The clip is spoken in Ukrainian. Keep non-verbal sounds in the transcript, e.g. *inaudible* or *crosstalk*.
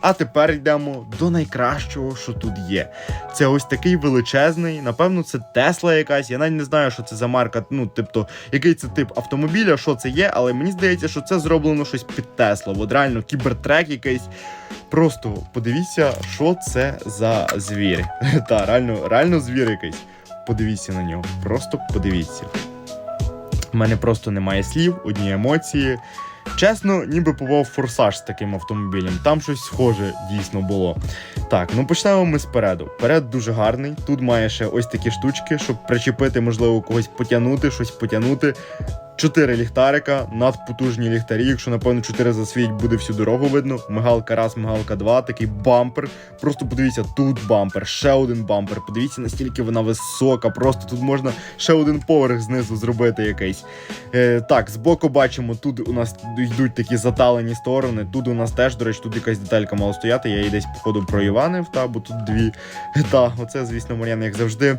А тепер йдемо до найкращого, що тут є. Це ось такий величезний, напевно, це Тесла якась. Я навіть не знаю, що це за марка. Ну, тобто, який це тип автомобіля, що це є, але мені здається, що це зроблено щось під Теслу. От реально кібертрек якийсь. Просто подивіться, що це за звір. *laughs* Та, реально, реально звір якийсь. Подивіться на нього. Просто подивіться. У мене просто немає слів, одні емоції. Чесно, ніби побував форсаж з таким автомобілем. Там щось схоже дійсно було. Так, ну почнемо ми спереду. Перед дуже гарний. Тут має ще ось такі штучки, щоб причепити, можливо, когось потягнути, щось потягнути. Чотири ліхтарика, надпотужні ліхтарі. Якщо напевно чотири засвітять, буде всю дорогу видно. Мигалка раз, мигалка два, такий бампер. Просто подивіться, тут бампер, ще один бампер. Подивіться, настільки вона висока. Просто тут можна ще один поверх знизу зробити якийсь. Е, так, збоку бачимо, тут у нас йдуть такі заталені сторони. Тут у нас теж, до речі, тут якась деталька мала стояти. Я її десь, походу, проїванив, та, бо тут дві. Та, оце, звісно, Мар'ян, як завжди.